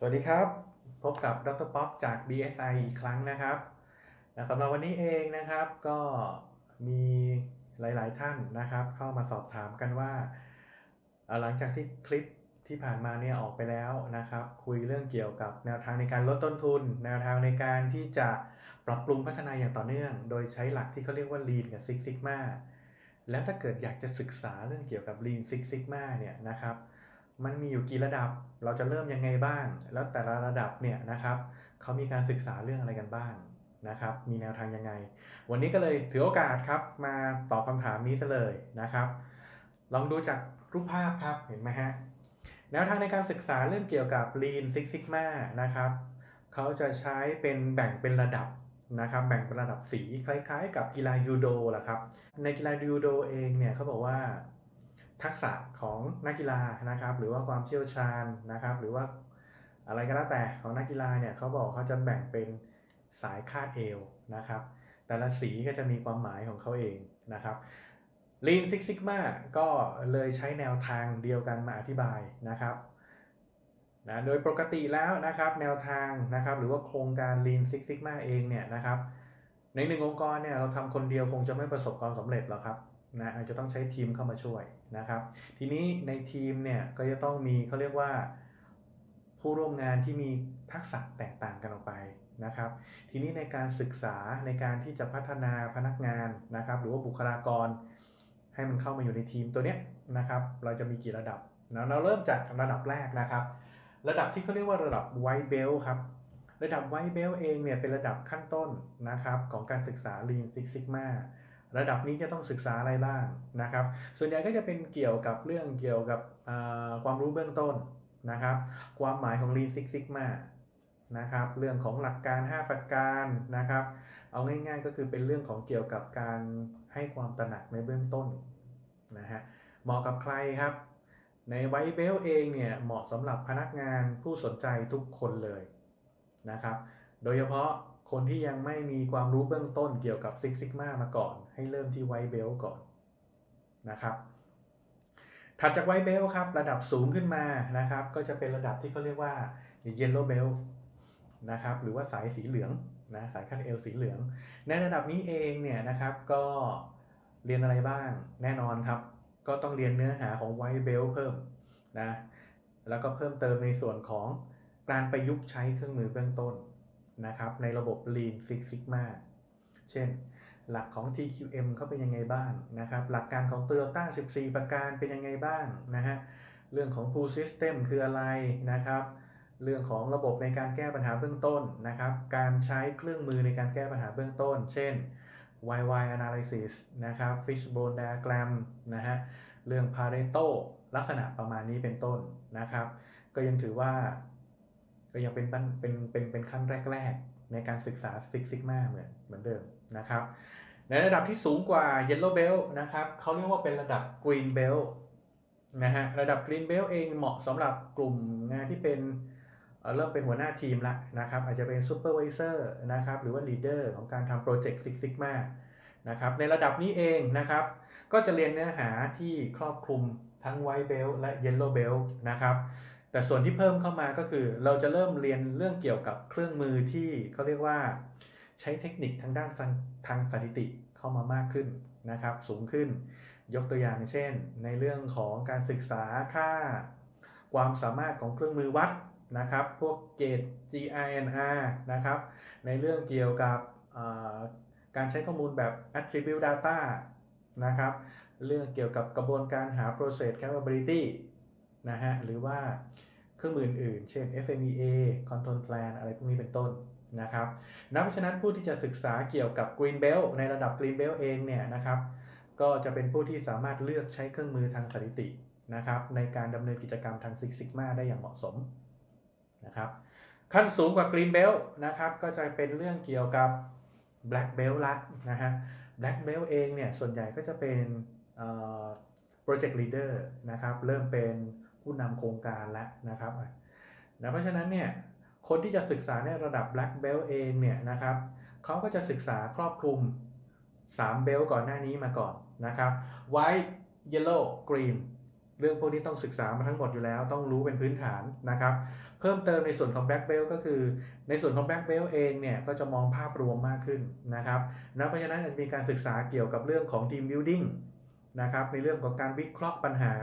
สวัสดีครับ พบกับดรป๊อปจาก BSI อีกครั้งนะครับสำหรับวันนี้เองนะครับก็มีหลาย ๆ ท่านนะครับ เข้ามาสอบถามกันว่า หลังจากที่คลิปที่ผ่านมาเนี่ยออกไปแล้วนะครับ คุยเรื่องเกี่ยวกับแนวทางในการลดต้นทุน แนวทางในการที่จะปรับปรุงพัฒนาอย่างต่อเนื่อง โดยใช้หลักที่เขาเรียกว่า Lean กับ Six Sigma แล้วถ้าเกิดอยากจะศึกษาเรื่องเกี่ยวกับ Lean Six Sigma เนี่ยนะครับ มันมีอยู่กี่ระดับ เราจะเริ่มยังไงบ้าง แล้วแต่ละระดับเนี่ยนะครับเขามีการศึกษาเรื่องอะไรกันบ้างนะครับ มีแนวทางยังไง วันนี้ก็เลยถือโอกาสครับมาตอบคำถามนี้ซะเลยนะครับ ลองดูจากรูปภาพครับเห็นไหมฮะแนวทางในการศึกษาเรื่องเกี่ยวกับ Lean Six Sigma นะครับเขาจะใช้เป็นแบ่งเป็นระดับนะครับ แบ่งเป็นระดับสีคล้ายๆ กับกีฬายูโดแหละครับ ในกีฬายูโดเองเนี่ยเขาบอกว่า ทักษะของนักกีฬานะครับ หรือว่าความเชี่ยวชาญนะครับ หรือว่าอะไรก็แล้วแต่ของนักกีฬาเนี่ยเขาบอกเขาจะแบ่งเป็นสายคาดเอวนะครับ แต่ละสีก็จะมีความหมายของเขาเองนะครับ Lean Six Sigma ก็เลยใช้แนวทางเดียวกันมาอธิบายนะครับนะโดยปกติแล้วนะครับแนวทางนะครับ หรือว่าโครงการ Lean Six Sigma เองเนี่ยนะครับในหนึ่งองค์กรเนี่ยเราทำคนเดียวคงจะไม่ประสบความสำเร็จหรอกครับ นะอาจจะต้องใช้ทีมเข้ามาช่วยนะครับ ทีนี้ในทีมเนี่ยก็จะต้องมีเขาเรียกว่าผู้ร่วมงานที่มีทักษะแตกต่างกันออกไปนะครับ ทีนี้ในการศึกษาในการที่จะพัฒนาพนักงานนะครับ หรือว่าบุคลากร ให้มันเข้ามาอยู่ในทีมตัวเนี้ยนะครับ เราจะมีกี่ระดับนะเราเริ่มจากระดับแรกนะครับ ระดับที่เขาเรียกว่าระดับ white belt ครับระดับ white belt เองเนี่ยเป็นระดับขั้นต้นนะครับของการศึกษา Lean Six Sigma ระดับนี้จะต้องศึกษาอะไรบ้างนะครับ ส่วนใหญ่ก็จะเป็นเกี่ยวกับเรื่องเกี่ยวกับความรู้เบื้องต้นนะครับ ความหมายของ Lean Six Sigma นะครับ เรื่องของหลักการ 5 ประการนะครับ เอาง่ายๆก็คือเป็นเรื่องของเกี่ยวกับการให้ความตระหนักในเบื้องต้นนะฮะ เหมาะกับใครครับ ในไวเบลเองเนี่ยเหมาะสำหรับพนักงานผู้สนใจทุกคนเลยนะครับ โดยเฉพาะ คนที่ยังไม่มีความรู้เบื้องต้นเกี่ยวกับ Six Sigma มาก่อน ให้เริ่มที่ไวเบลก่อนนะครับ ถัดจากไวเบลครับ ระดับสูงขึ้นมานะครับ ก็จะเป็นระดับที่เขาเรียกว่า Yellow Belt นะครับ หรือว่าสายสีเหลืองนะสายคันเอวสีเหลือง ในระดับนี้เองเนี่ยนะครับก็เรียนอะไรบ้างแน่นอนครับ ก็ต้องเรียนเนื้อหาของไวเบลเพิ่มนะแล้วก็เพิ่มเติมในส่วนของการประยุกต์ใช้เครื่องมือเบื้องต้น นะครับในระบบ Lean Six Sigma เช่น หลักของ TQM เขาเป็นยังไงบ้างนะครับ หลักการของ Toyota 14 ประการเป็นยังไงบ้างนะฮะเรื่องของ Pull System คืออะไรนะครับ เรื่องของระบบในการแก้ปัญหาเบื้องต้นนะครับ การใช้เครื่องมือในการแก้ปัญหาเบื้องต้น เช่น YY analysis นะครับ fishbone diagram นะฮะเรื่อง Pareto ลักษณะประมาณนี้เป็นต้นนะครับ ก็ยังถือว่า ก็ยังเป็นปันเป็นเป็นเป็นขั้นแรก ๆ ในการศึกษา Six Sigma เหมือนเหมือนเดิมนะครับ ในระดับที่สูงกว่า Yellow Belt นะครับเขาเรียกว่าเป็นระดับ Green Belt นะฮะระดับ Green Belt เองเหมาะสำหรับกลุ่มงานที่เป็นเริ่มเป็นหัวหน้าทีมละนะครับ อาจจะเป็น Supervisor นะครับหรือว่า Leader ของการทำโปรเจกต์ Six Sigma นะครับในระดับนี้เองนะครับ ก็จะเรียนเนื้อหาที่ครอบคลุมทั้ง White Belt และ Yellow Belt นะครับ แต่ส่วนที่เพิ่มเข้ามาก็คือ เราจะเริ่มเรียนเรื่องเกี่ยวกับเครื่องมือที่เขาเรียกว่า ใช้เทคนิคทางด้านทางสถิติเข้ามามากขึ้นนะครับ สูงขึ้น ยกตัวอย่างเช่น ในเรื่องของการศึกษาค่า ความสามารถของเครื่องมือวัดนะครับ พวกเกรด GINR นะครับ ในเรื่องเกี่ยวกับการใช้ข้อมูลแบบ attribute data นะครับ เรื่องเกี่ยวกับกระบวนการหา process capability นะฮะหรือว่าเครื่องมืออื่น เช่น FMEA control plan อะไรพวกนี้เป็นต้นนะครับนับเพราะฉะนั้นผู้ที่จะศึกษาเกี่ยวกับ Green Belt ในระดับ Green Belt เองเนี่ยนะครับก็จะเป็นผู้ที่สามารถเลือกใช้เครื่องมือทางสถิตินะครับในการดำเนินกิจกรรมทาง Six Sigma ได้อย่างเหมาะสมนะครับขั้นสูงกว่า Green Belt นะครับก็จะเป็นเรื่องเกี่ยวกับ Black Belt ละนะฮะ Black Belt เองเนี่ยส่วนใหญ่ก็จะเป็น Project Leader นะครับเริ่มเป็น ผู้นำโครงการแล้วนะครับนะเพราะฉะนั้นเนี่ยคนที่จะศึกษาในระดับ Black Belt เองเนี่ยนะครับเขาก็จะศึกษาครอบคลุม 3 เบลก่อนหน้านี้มาก่อนนะครับ White Yellow Green เรื่องพวกนี้ต้องศึกษามาทั้งหมดอยู่แล้ว ต้องรู้เป็นพื้นฐานนะครับ เพิ่มเติมในส่วนของ Black Belt ก็คือ ในส่วนของ Black Belt เองเนี่ยก็จะมองภาพรวมมากขึ้นนะครับนะเพราะฉะนั้นจะมีการศึกษาเกี่ยวกับเรื่องของ team building นะครับในเรื่องของการวิเคราะห์ปัญหา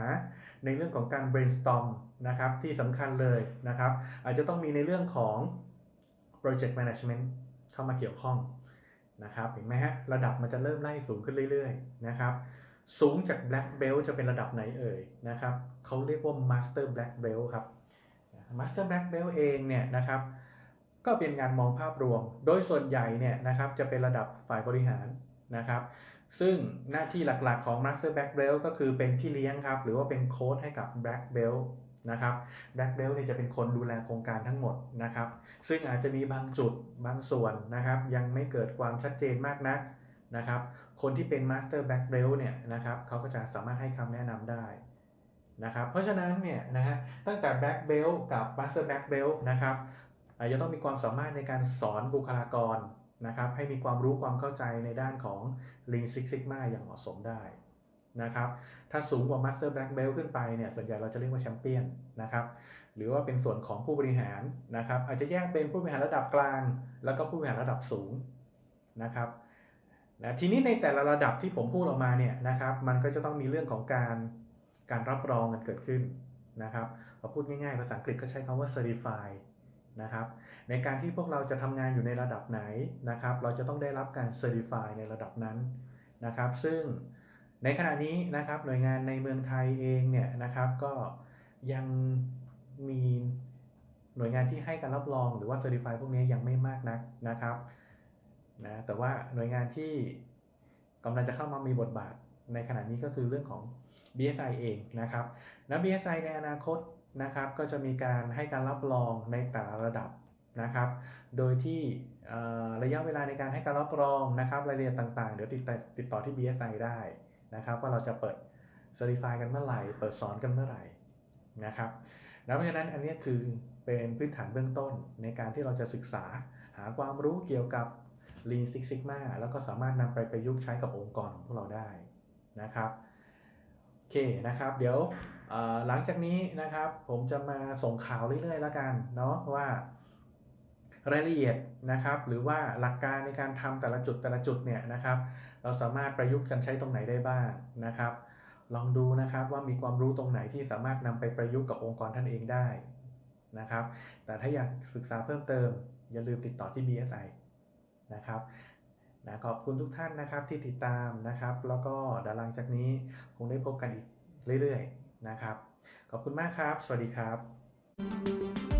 ในเรื่องของการ brainstorm นะครับที่สำคัญเลยนะครับ อาจจะต้องมีในเรื่องของ project management เข้ามาเกี่ยวข้องนะครับเห็นไหมฮะระดับมันจะเริ่มไล่สูงขึ้นเรื่อยๆนะครับสูงจาก black belt จะเป็นระดับไหนเอ่ยนะครับเขาเรียกว่า master black belt ครับ master black belt เองเนี่ยนะครับก็เป็นงานมองภาพรวม โดยส่วนใหญ่เนี่ยนะครับจะเป็นระดับฝ่ายบริหารนะครับ ซึ่งหน้าที่หลักๆของ master black belt ก็คือเป็นพี่เลี้ยงครับ หรือว่าเป็นโค้ชให้กับ black belt นะครับ black belt เนี่ยจะเป็นคนดูแลโครงการทั้งหมดนะครับ ซึ่งอาจจะมีบางจุดบางส่วนนะครับ ยังไม่เกิดความชัดเจนมากนักนะครับ คนที่เป็น Master Black Belt เนี่ยนะครับเขาก็จะสามารถให้คำแนะนำได้นะครับ เพราะฉะนั้นเนี่ยนะฮะตั้งแต่ Black Belt กับ Master Black Belt นะครับอาจจะต้องมีความสามารถในการสอนบุคลากร นะครับให้มีความรู้ความเข้าใจในด้านของ Lean Six Sigma อย่างเหมาะสมได้นะครับถ้าสูงกว่า Master Black Belt ขึ้นไปเนี่ยส่วนใหญ่เราจะเรียกว่าแชมเปี้ยนนะครับหรือว่าเป็นส่วนของผู้บริหารนะครับอาจจะแยกเป็นผู้บริหารระดับกลาง แล้วก็ผู้บริหารระดับสูงนะครับนะทีนี้ในแต่ละระดับที่ผมพูดออกมาเนี่ยนะครับมันก็จะต้องมีเรื่องของการการรับรองกันเกิดขึ้นนะครับพอพูดง่ายๆภาษาอังกฤษก็ใช้คำว่า certify นะครับในการที่พวกเราจะทำงานอยู่ในระดับไหนนะครับ เราจะต้องได้รับการ certify ในระดับนั้นนะครับ ซึ่งในขณะนี้นะครับหน่วยงานในเมืองไทยเองเนี่ยนะครับก็ยังมีหน่วยงานที่ให้การรับรองหรือว่า certify พวกนี้ยังไม่มากนักนะครับนะแต่ว่าหน่วยงานที่กำลังจะเข้ามามีบทบาทในขณะนี้ก็คือเรื่องของ BSI เองนะครับนะ BSI ในอนาคต นะครับก็จะมีการให้การรับรองในแต่ละระดับนะครับ โดยที่ระยะเวลาในการให้การรับรองนะครับรายละเอียดต่างๆ เดี๋ยวติดต่อติดต่อที่ BSI ได้นะครับว่าเราจะเปิด certify กันเมื่อไหร่ เปิดสอนกันเมื่อไหร่นะครับแล้วเพราะฉะนั้นอันนี้คือเป็นพื้นฐานเบื้องต้นในการที่เราจะศึกษาหาความรู้เกี่ยวกับ Lean Six Sigma แล้วก็สามารถนำไปประยุกต์ใช้กับองค์กรของพวกเราได้นะครับ อเคนะครับ เดี๋ยวหลังจากนี้นะครับผมจะมาส่งข่าวเรื่อยๆแล้วกันเนาะว่ารายละเอียดนะครับหรือว่าหลักการในการทำแต่ละจุดแต่ละจุดเนี่ยนะครับเราสามารถประยุกต์กันใช้ตรงไหนได้บ้างนะครับ ลองดูนะครับว่ามีความรู้ตรงไหนที่สามารถนำไปประยุกต์กับองค์กรท่านเองได้นะครับแต่ถ้าอยากศึกษาเพิ่มเติม อย่าลืมติดต่อที่ BSI นะครับ นะขอบคุณทุกท่านนะครับที่ติดตามนะครับ แล้วก็ดหลังจากนี้คงได้พบกันอีกเรื่อยๆนะครับ ขอบคุณมากครับ สวัสดีครับ